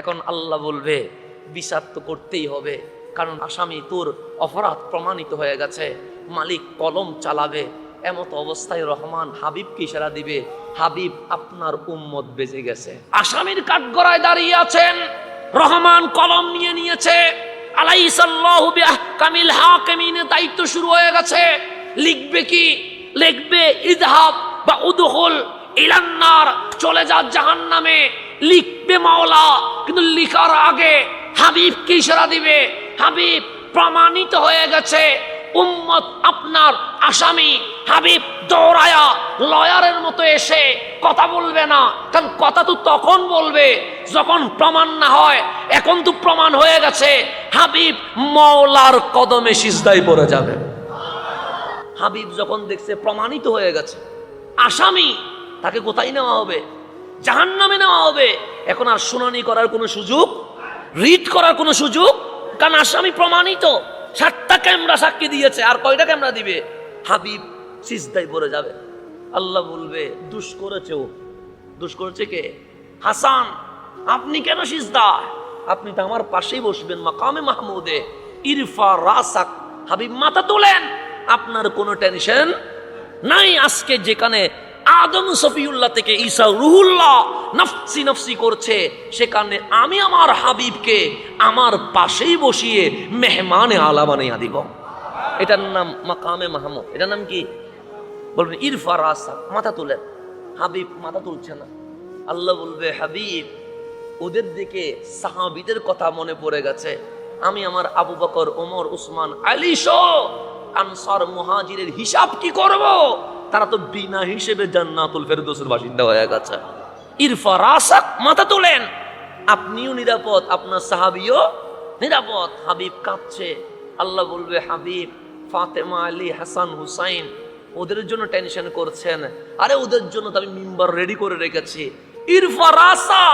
এখন আল্লাহ বলবে বিচার তো করতেই হবে, কারণ আসামি তোর অপরাধ প্রমাণিত হয়ে গেছে। মালিক কলম চালাবে, এমত অবস্থায় রহমান হাবিবকে ইশারা দিবে, হাবিব আপনার উম্মত বেজে গেছে। আসামির কাঠগড়ায় দাঁড়িয়ে আছেন রহমান কলম নিয়ে নিয়েছে। আলাইসাল্লাহু হাকিমিনের দায়িত্ব শুরু হয়ে গেছে। লিখবে কি? লিখবে ইজহাব বা উদখুল ইলান্নার চলে যা জাহান্নামে। লিখবে মাওলা কিন্তু লিখার আগে হাবিবকে ইশারা দিবে? হাবিব প্রমাণিত হয়ে গেছে, উম্মত আপনার আসামি। হাবিব দৌড়ায়া লয়ারের মতো এসে কথা বলবে না, কারণ কথা তো তখন বলবে যখন প্রমাণ না হয়। এখন তো প্রমাণ হয়ে গেছে, হাবিব মৌলার কদমে সিজদাই পড়ে যাবে। হাবিব যখন দেখছে প্রমাণিত হয়ে গেছে, আসামি তাকে কোথায় নেওয়া হবে? জাহান নামে নেওয়া হবে। এখন আর শুনানি করার কোনো সুযোগ রিড করার কোনো সুযোগ? কারণ আসামি প্রমাণিত। সাতটা ক্যামেরা সাক্ষী দিয়েছে, আর কয়টা ক্যামেরা দিবে? হাবিব সিজদাই পড়ে যাবে। আল্লাহ বলবে, দুষ করেছে। ও দুষ করেছে কে? হাসান, আপনি কেন সিজদা? আপনি তো আমার পাশেই বসবেন মাকামে মাহমুদে। ইরফা রাসাক। হাবিব, মাথা তোলেন। আপনার কোনো টেনশন নাই আজকে যেখানে আদম সফিউল্লাহ থেকে ঈসা রুহুল্লাহ নফসি নফসি করছে। সেখানে আমি আমার হাবিবকে আমার পাশেই বসিয়ে মেহমানে আলা বানাইয়া দিব। এটার নাম মাকামে মাহমুদ। এটার নাম কি? বলবেন, ইরফা রাসা, মাথা তুলেন। হাবিব মাথা তুলছে না। আল্লাহ বলবে, হাবিব, ওদের দিকে সাহাবিদের কথা মনে পড়ে গেছে। আমি আমার Abu Bakr, Omar, Usman, Ali সহ আনসার, মুহাজিরের হিসাব কি করব? তারা তো বিনা হিসেবে জান্নাতুল ফেরদৌসের বাসিন্দা হয়ে গেছে। ইরফা রাসাক মাথা তোলেন। আপনিও নিরাপদ, আপনার সাহাবিও নিরাপদ। হাবিব কাঁদছে। আল্লাহ বলবে, হাবিব, ফাতেমা আলী, হাসান, হুসাইন, ওদের জন্য টেনশন করছেন। আরে, ওদের জন্য তো আমি মিম্বার রেডি করে রেখেছি। ইরফা রাসা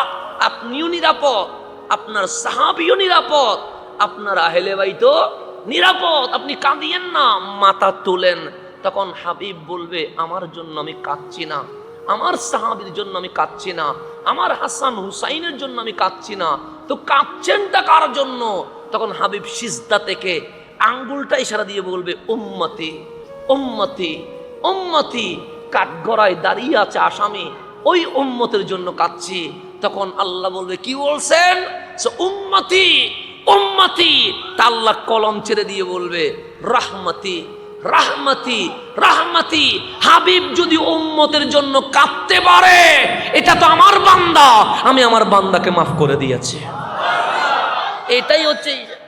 আপনিও নিরাপদ, আপনার সাহাবিও নিরাপদ, আপনার আহেলে ভাই তো নিরাপদ। আপনি কাঁদিয়েন না, মাথা তোলেন। তখন হাবিব বলবে, আমার জন্য আমি কাঁদছি না, আমার সাহাবির জন্য আমি কাঁদছি না, আমার হাসান হুসাইনের জন্য আমি কাঁদছি না, তো কাঁদছেনটা কার জন্য? তখন হাবিব সিজদা থেকে আঙ্গুলটা ইশারা দিয়ে বলবে, উম্মতি উম্মতি উম্মতি, কাঠগড়ায় দাঁড়িয়ে আছে আসামি, ওই উম্মতের জন্য কাঁদছি। তখন আল্লাহ বলবে, কি বলছেন? উম্মতি উম্মতি তা আল্লাহ কলম ছেড়ে দিয়ে বলবে, রাহমতি রাহমতি, রাহমাতি, হাবিব যদি উম্মতের জন্য কাঁদতে পারে, এটা তো আমার বান্দা, আমি আমার বান্দাকে মাফ করে দিয়েছি। এটাই হচ্ছে